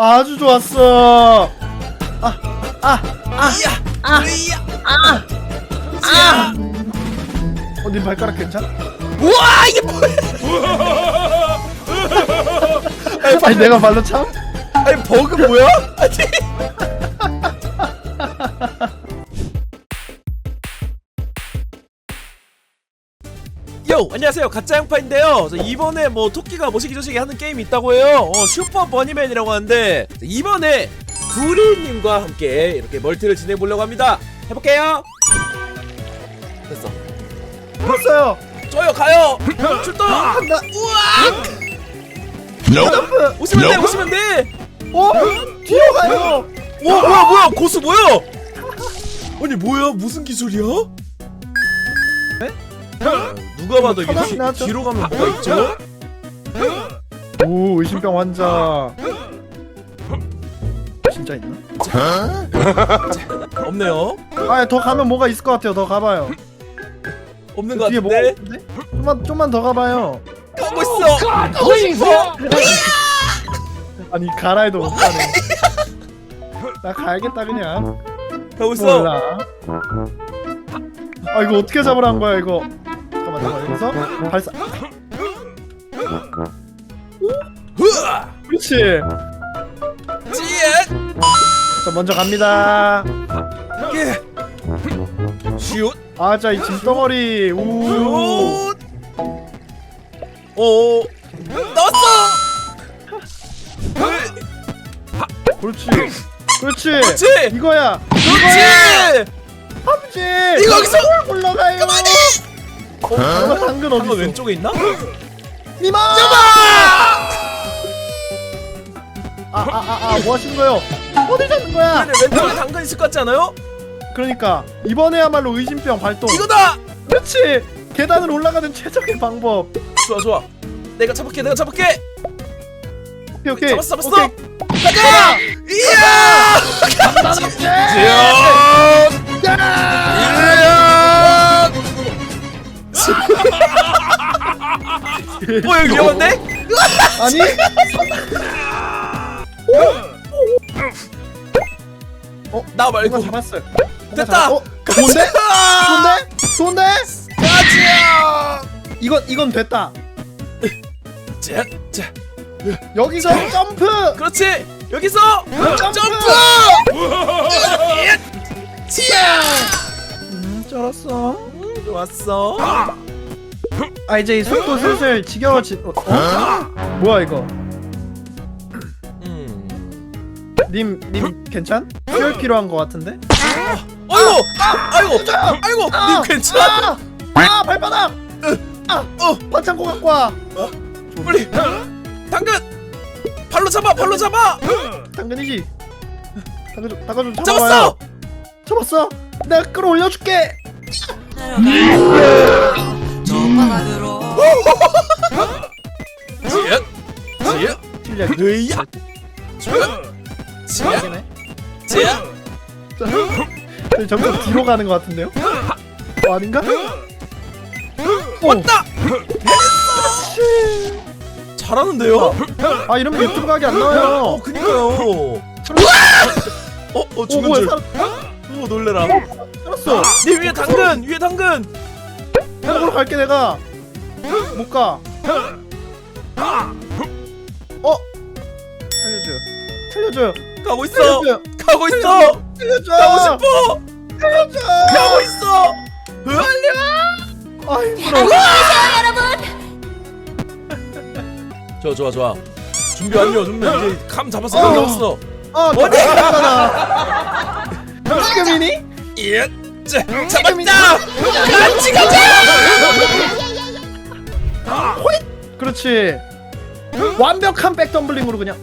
아주 좋았어. 아! 어, 님 발가락 괜찮아? 우와 이게 뭐야? 아니 내가 발로 참? 아니 버그 뭐야? 아니 요 안녕하세요. 가짜 양파인데요. 저 이번에 뭐 토끼가 모시기 조시기 하는 게임이 있다고 해요. 어, 슈퍼 버니맨이라고 하는데 이번에 구리님과 함께 이렇게 멀티를 진행해보려고 합니다. 해볼게요. 됐어. 봤어요. 쪼요 가요. 출동! 간다. 우와! 점프. 오시면 돼 오시면 돼! 어? 뒤로 가요. 오 뭐야 뭐야? 고수 뭐야? 아니 뭐야? 무슨 기술이야? 네? 누가 봐도 이게 뒤? 뒤로 가면 뭐가 있죠? 오 의심병 환자. 진짜 있나? 없네요 아더 가면 뭐가 있을 것 같아요. 더 가봐요. 없는 것 뒤에 뭐가 같은데 있는데? 좀만 좀만 더 가봐요. 가고 있어 가고 싶어 아니 가라해도 못 가네. 나 가야겠다 그냥. 가고 있어 몰라. 아 이거 어떻게 잡으라는 거야 이거? 여기서 발사. 흐아 그렇지. 찌엣 자 먼저 갑니다. 예. 슛 아자 이 짐덩어리. 우. 슛 오 넣었어 그렇지. 그렇지. 그렇지 이거야. 그렇지 아버지. 이거 여기서 올라가요. 그만해. 어, 당근 어디 있어? 왼쪽에 있나? 니마. 아아아 아 뭐 하시는 거예요? 어디 잡는 거야? 왼쪽에 당근 있을 것 같지 않아요? 그러니까 이번에야말로 의심병 발동. 이거다! 그렇지. 계단을 올라가는 최적의 방법. 좋아 좋아 내가 잡을게 내가 잡을게 오케이 오케이. 잡았어 잡았어 오케이. 가자! 이야! 지연! 이야! 어 여기 위험한데? 아니 나 뭔가 말고 잡았어요. 뭔가 됐다! 잡았- 어? 좋은데? 좋은데? 좋은데? 가자! 이건 이건 됐다. 자, 자, 여기서 점프. 그렇지! 여기서 점프! 점프! 지야! 음, 쩔었어. 좋았어. 아 이제 이 속도 슬슬 지겨워지. 어? 어? 뭐야 이거? 음. 님, 님 괜찮? 수혈 필요한 거 같은데? 아이고! 아이고! 아이고! 님 괜찮아? 아, 아 발바닥! 아, 어! 반창고 갖고 와. 빨리! 당근! 발로 잡아! 발로 잡아! 당근이지. 당근 좀, 당근 좀 잡아봐요. 잡았어! 잡았어. 내가 끌어올려줄게. 지읒! 지읒! 실력. 으이야! 지읒! 지읒! 이네 지읒! 점점 뒤로 가는 것 같은데요? 어, 아닌가? 오, 왔다! 잘하는데요? 아 이러면 유튜브 각이 안 나와요. 어, 그니까요. 어, 어, 오 죽은 뭐야 줄. 살 어, 놀래라. 살았어. 님 위에 당근! 위에 당근! 먹으러 갈게 내가. 못 가. 어? 살려줘요. 살려줘요. 가고 있어! 살려줘요. 가고 있어! 살려줘. 가고 싶어! 살려줘. 가고 있어! 빨리 와! 아 힘들어. 좋아, 좋아, 좋아. 준비 완료, 준비. 이제 감 잡았어, 어. 감 잡았어. 아 어디? 가잖아. 지금이니? 예! 자, 잡았다! 같이 가자! 그렇지. 완벽한 백덤블링으로 그냥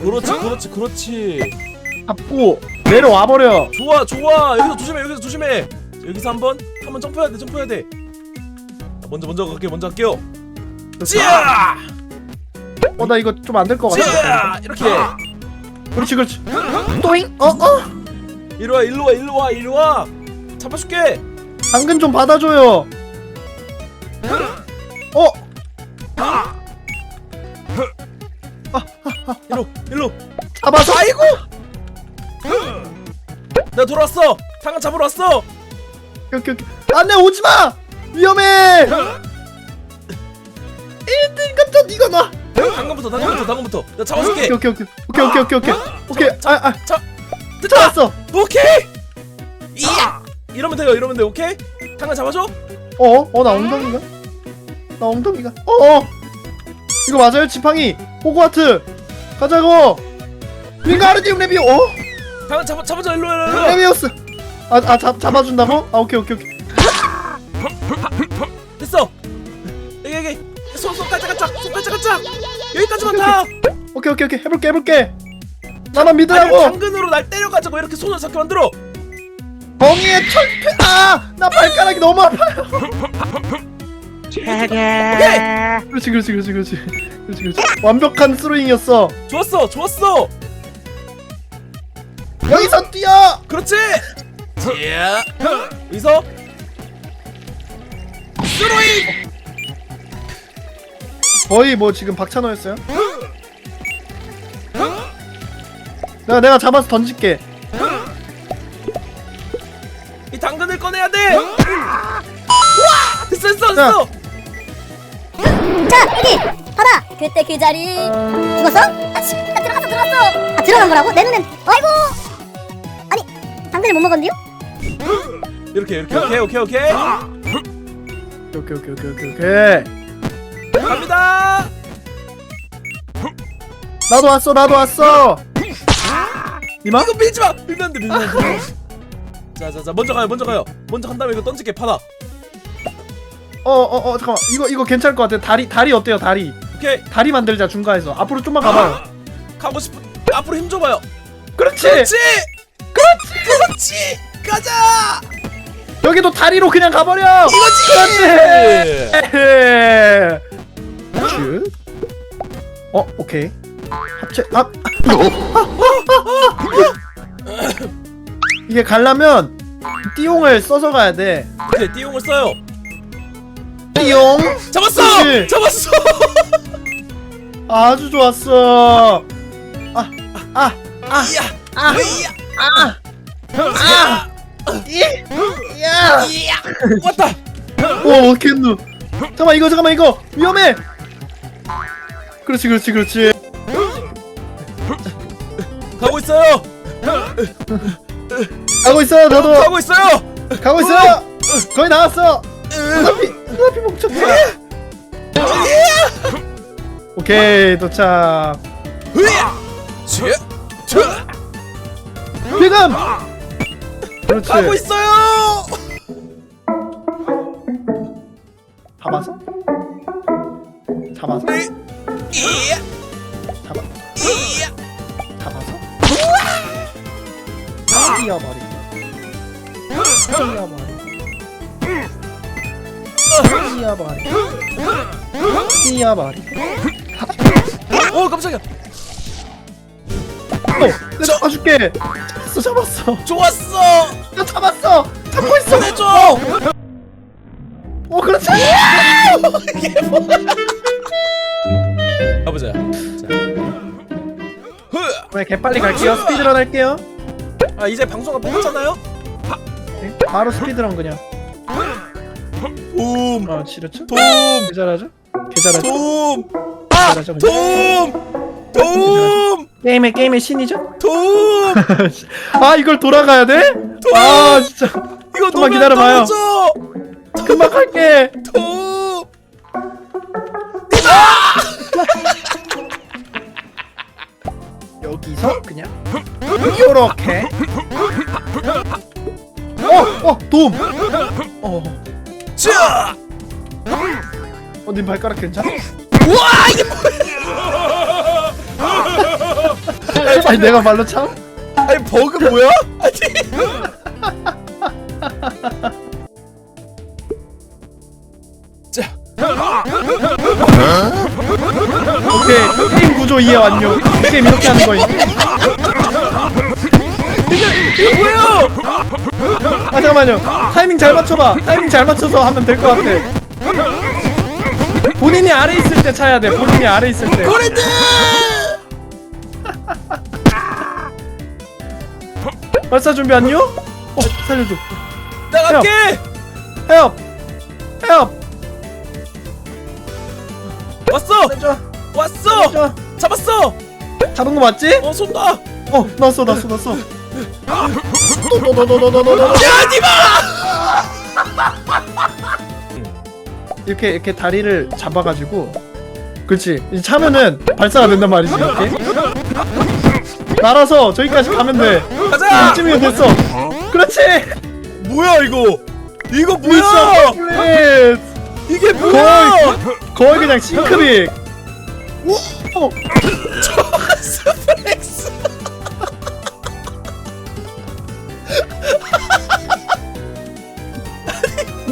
그렇지, 그렇지, 그렇지. 잡고 내려와 버려. 좋아, 좋아. 여기서 조심해, 여기서 조심해. 자, 여기서 한 번, 한 번 점프해야 돼, 점프해야 돼. 자, 먼저, 먼저 갈게요, 먼저 갈게요. 찌야! 어 나 이거 좀 안 될 것 같아. 이렇게. 그렇지 그렇지. 또잉. 어 어. 이리 와, 일로 와, 일로 와, 일로 와. 잡아줄게. 당근 좀 받아줘요. 어. 아, 아, 일로 일로. 잡아서 아이고! 나 돌아왔어. 당근 잡으러 왔어. 오케이 오케이 안돼 오지 마! 위험해! 1등 같은 이거 나 당근부터 당근부터 당근부터. 나 잡아줄게. 오케이 오케이 오케이 오케이 오케이 오케이 오케이. 아아. 자 됐다! 잡았어. 오케이 이러면 돼요 이러면 돼 오케이? 당근 잡아줘? 어 어 나 엉덩이가? 나 엉덩이가? 어어. 이거 맞아요 지팡이. 호그와트. 가자고. 윙가르디움 레비오. 어? 당근 잡아 잡아줘 일로 일로 일로 레비오스. 아아 잡아준다고? 아 오케이 오케이 오케이. 됐어. 여기 여기. 손손 깔짝깔짝. 손 깔짝깔짝. 여기까지만 다 오케이 오케이. 오케이 해볼게 해볼게. 나만 아니 믿으라고. 당근으로 날 때려가지고 이렇게 손을 잡게 만들어 엉이의 철퇴 아나 발가락이 너무 아파요. 오케이. 그렇지 그렇지 그렇지 그렇지. 그렇지 그렇지. 완벽한 스로잉이었어. 좋았어 좋았어. 여기서 뛰어. 그렇지. 자 여기서 스로잉. 거의 뭐 지금 박찬호였어요? 내가 내가 잡아서 던질게 해야 돼. 와! 됐어 됐어 됐어. 자 여기 받아 그때 그 자리 죽었어? 아씨 나 들어갔어 들어갔어 아 들어간 거라고? 내 눈엔 아이고 아니 당근을 못 뭐 먹었는데요? 이렇게 이렇게 오케이 오케이 오케이. 아! 오케이 오케이 오케이 오케이 오케이. 갑니다. 나도 왔어 나도 왔어. 이만? 이거 밀지 마. 밀면 돼 밀면 돼. 자자자 먼저 가요 먼저 가요. 먼저 간 다음에 이거 던질게 받아. 어어어 잠깐만. 이거 이거 괜찮을 것 같아. 다리 다리 어때요 다리? 오케이. 다리 만들자 중간에서. 앞으로 좀만 가봐요. 가고 싶은 앞으로 힘 줘봐요. 그렇지! 그렇지! 그렇지! 그렇지! 가자! 여기도 다리로 그냥 가버려! 이거지! 그렇지. 슛. 어 오케이. 합체 아 이게 가려면 띠용을 써서 가야 돼. 오케이 띠용을 써요. 띠용? 잡았어! 그렇지. 잡았어! 아주 좋았어. 아 아, 아, 이야! 아, 이야! 아, 아 이, 야, 이야! 왔다! 오, 캔누. 잠깐만 이거 잠깐만 이거. 위험해. 그렇지, 그렇지, 그렇지. 가고 있어요 가고 있어, 나도 가고 있어요 가고 있어. 거의 나왔어. 눈앞이, 눈앞이 멈췄어. 오케이 도착. 으야 쥐 쥐. 지금. 그렇지. 가고 있어요 잡아서. 잡아서. 이야 잡아. 이야 잡아서. 뛰어버리 뛰어버리고. 뛰어버리고. 오 깜짝이야 어, 내가 잡아줄게. 잡았어, 잡았어. 좋았어 나 잡았어. 잡고 있어. 보내줘 어, 그렇지. 가보자 자. 흐. 왜 개빨리 갈게요. 스피드런 할게요. 아 이제 방송가 뽑았잖아요 네, 바로 스피드런 그냥. 돔 어, 지렸죠? 돔개 잘하죠? 개 잘하죠? 돔 잘하죠? 돔! 돔! 게임의 게임의 신이죠? 돔! 아, 이걸 돌아가야 돼? 아, 진짜. 이거 좀만 기다려봐요. 떨어져! 금방 갈게. 돔! 여기서 그냥 요렇게. 도움. 어, 자! 어, 님 발가락 괜찮아? 와 이게 뭐야! 아니, 내가 말로 참? 아니 버그 뭐야? 아니 자 오케이. 게임 구조 이해 완료. 게임 이렇게 하는 거임. 이거 뭐야? 아 잠깐만요. 타이밍 잘 맞춰봐. 타이밍 잘 맞춰서 하면 될 것 같아. 본인이 아래 있을 때 차야 돼. 본인이 아래 있을 때. 고래드! 발사 준비 안요? 어 살려줘. 나갈게! 헤업 헤업 왔어! 살려줘. 왔어! 살려줘. 잡았어! 잡은 거 맞지? 어 쏜다! 어 났어 났어 났어. 야. 이렇게 이렇게 다리를 잡아가지고 그렇지 이제 차면은 발사가 된단 말이지 이렇게 날아서 저기까지 가면 돼 가자. 이쯤이면 됐어 그렇지 뭐야 이거? 이거 뭐야? 이게 뭐야? 거의 그냥 싱크빅 오!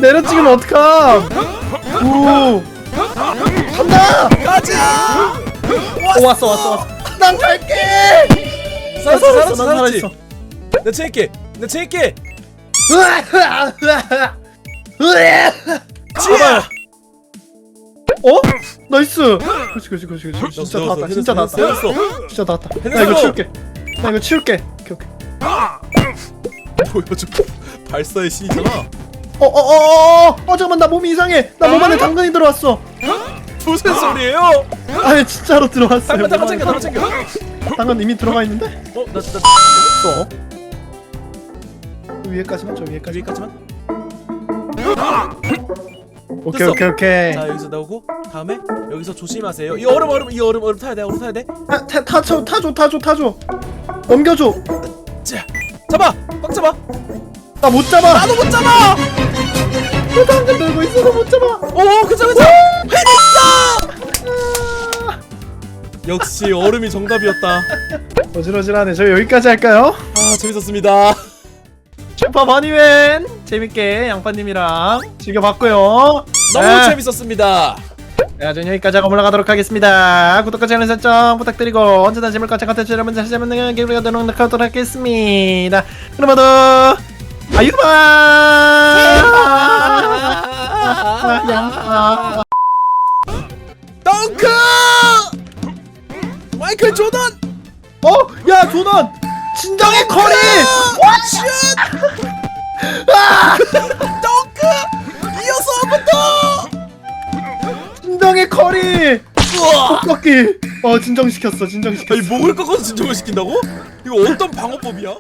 내려 찍으면 어떡함 오 간다 가자. 오 왔어 왔어 왔어 난 갈게 살았어 살았어 난 살았지. 살았어 내 체할게. 내 체할게. 지야. 어? 나이스 그렇지 그렇지 그렇지 그렇지 진짜 다 왔다 진짜 다 왔다 해냈어. 진짜 다 왔다 나. 이거 치울게 나 이거 치울게 오케이 오케이 보여줘. 발사의 신이잖아. 어어어어어 어, 잠깐만 나 몸이 이상해 나 몸 안에 당근이 들어왔어 무슨 소리예요? 아니 진짜로 들어왔어요 당근 당근 몸 챙겨 안에. 당근 챙겨. 당근 이미 들어가 있는데? 어, 나, 나, 없어 위에까지만 저 위에까지 여기까지만. 오케이 됐어. 오케이 오케이 자, 여기서 나오고 다음에 여기서 조심하세요. 이 얼음, 얼음, 이 얼음, 얼음 타야 돼, 얼음 타야 돼. 타, 타, 타줘 타줘 타줘 타줘 넘겨줘 자, 잡아, 꽉 잡아. 나 못 잡아 나도 못 잡아. 나 당근 들고 있어서 못 잡아 오, 괜찮아, 괜찮아. 해냈어. 역시 얼음이 정답이었다. 어질어질하네 저희 여기까지 할까요? 아, 재밌었습니다. 슈퍼 버니맨 재밌게 양파님이랑 즐겨봤고요 너무 네. 재밌었습니다. 네, 저는 여기까지 하고 올라가도록 하겠습니다 구독과 좋아요 설정 부탁드리고 언제나 재물 같은 컨텐츠 여러분 다시 한번 내가 기울여 노력하도록 하겠습니다 그럼 모두 아유바 양파 덩크! 마이클 조던! 어? 야 조던 진정의 커리 덩크! 이어서부터! 진정의 커리! 꺾기 어 진정시켰어 진정시켰어 아니 목을 꺾어서 진정을 시킨다고? 이거 어떤 방어법이야?